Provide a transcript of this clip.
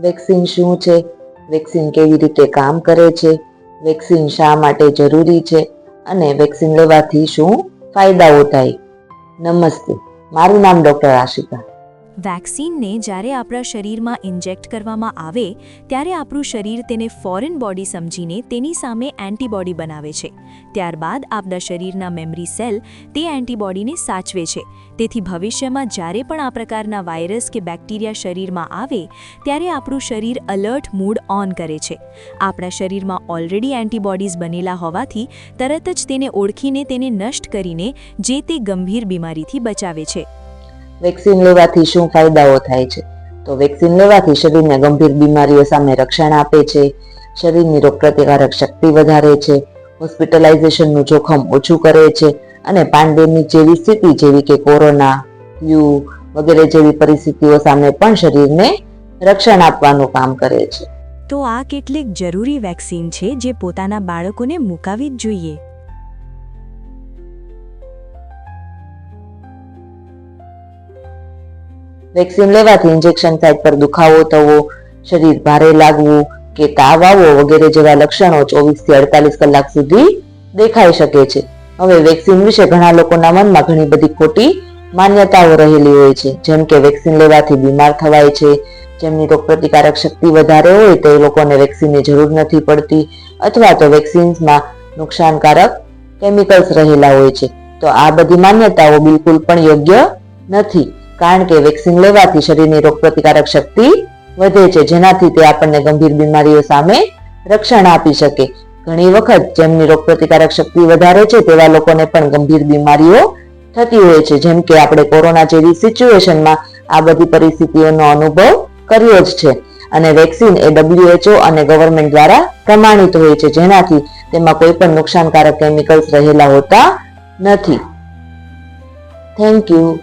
Vaccine શું છે? Vaccine કેવી રીતે કામ કરે છે? વેક્સિન શા માટે જરૂરી છે? અને વેક્સિન લેવાથી શું ફાયદાઓ થાય? નમસ્તે, મારું નામ ડૉક્ટર આશિકા. વેક્સિનને જ્યારે આપણા શરીરમાં ઇન્જેક્ટ કરવામાં આવે, ત્યારે આપણું શરીર તેને ફોરેન બોડી સમજીને તેની સામે એન્ટીબોડી બનાવે છે. ત્યારબાદ આપણા શરીરના મેમરી સેલ તે એન્ટીબોડીને સાચવે છે. તેથી ભવિષ્યમાં જ્યારે પણ આ પ્રકારના વાયરસ કે બેક્ટેરિયા શરીરમાં આવે, ત્યારે આપણું શરીર અલર્ટ મૂડ ઓન કરે છે. આપણા શરીરમાં ઓલરેડી એન્ટીબોડીઝ બનેલા હોવાથી તરત જ તેને ઓળખીને તેને નષ્ટ કરીને જે તે ગંભીર બીમારીથી બચાવે છે. વેક્સિન લેવાથી શું ફાયદાઓ થાય છે? તો વેક્સિન લેવાથી શરીરને ગંભીર બીમારીઓ સામે રક્ષણ આપે છે, શરીરની રોગપ્રતિકારક શક્તિ વધારે છે, હોસ્પિટલાઇઝેશનનું જોખમ ઓછું કરે છે અને પેન્ડેમિક જેવી સ્થિતિ જેવી કે કોરોના, ફ્લૂ વગેરે જેવી પરિસ્થિતિઓ સામે પણ શરીરને રક્ષણ આપવાનું કામ કરે છે. તો આ કેટલીક જરૂરી વેક્સિન છે જે પોતાના બાળકોને મુકાવી જ જોઈએ? વેક્સિન લેવાથી ઇન્જેક્શન સાઇટ પર દુખાવો થવો, શરીર ભારે લાગવું કે તાવ આવવો વગેરે જેવા લક્ષણો ચોવીસથી અડતાલીસ કલાક સુધી દેખાઈ શકે છે. હવે વેક્સિન વિશે ઘણા લોકોના મનમાં ઘણી બધી ખોટી માન્યતાઓ રહેલી હોય છે. જેમ કે વેક્સિન લેવાથી બીમાર થવાય છે, જેમની રોગપ્રતિકારક શક્તિ વધારે હોય તે લોકોને વેક્સિનની જરૂર નથી પડતી, અથવા તો વેક્સિન્સમાં નુકસાનકારક કેમિકલ્સ રહેલા હોય છે. તો આ બધી માન્યતાઓ બિલકુલ પણ યોગ્ય નથી. કારણ કે વેક્સિન લેવાથી શરીરની રોગપ્રતિકારક શક્તિ વધે છે, જેનાથી તે આપણને ગંભીર બીમારીઓ સામે રક્ષણ આપી શકે. ઘણી વખત જેમની રોગપ્રતિકારક શક્તિ વધારે છે, તેવા લોકોને પણ ગંભીર બીમારીઓ થતી હોય છે. જેમ કે આપણે કોરોના જેવી સિચ્યુએશનમાં આ બધી પરિસ્થિતિઓનો અનુભવ કર્યો જ છે. અને વેક્સિન એ ડબ્લ્યુએચઓ અને ગવર્મેન્ટ દ્વારા પ્રમાણિત હોય છે, જેનાથી તેમાં કોઈ પણ નુકસાનકારક કેમિકલ્સ રહેલા હોતા નથી. Thank you.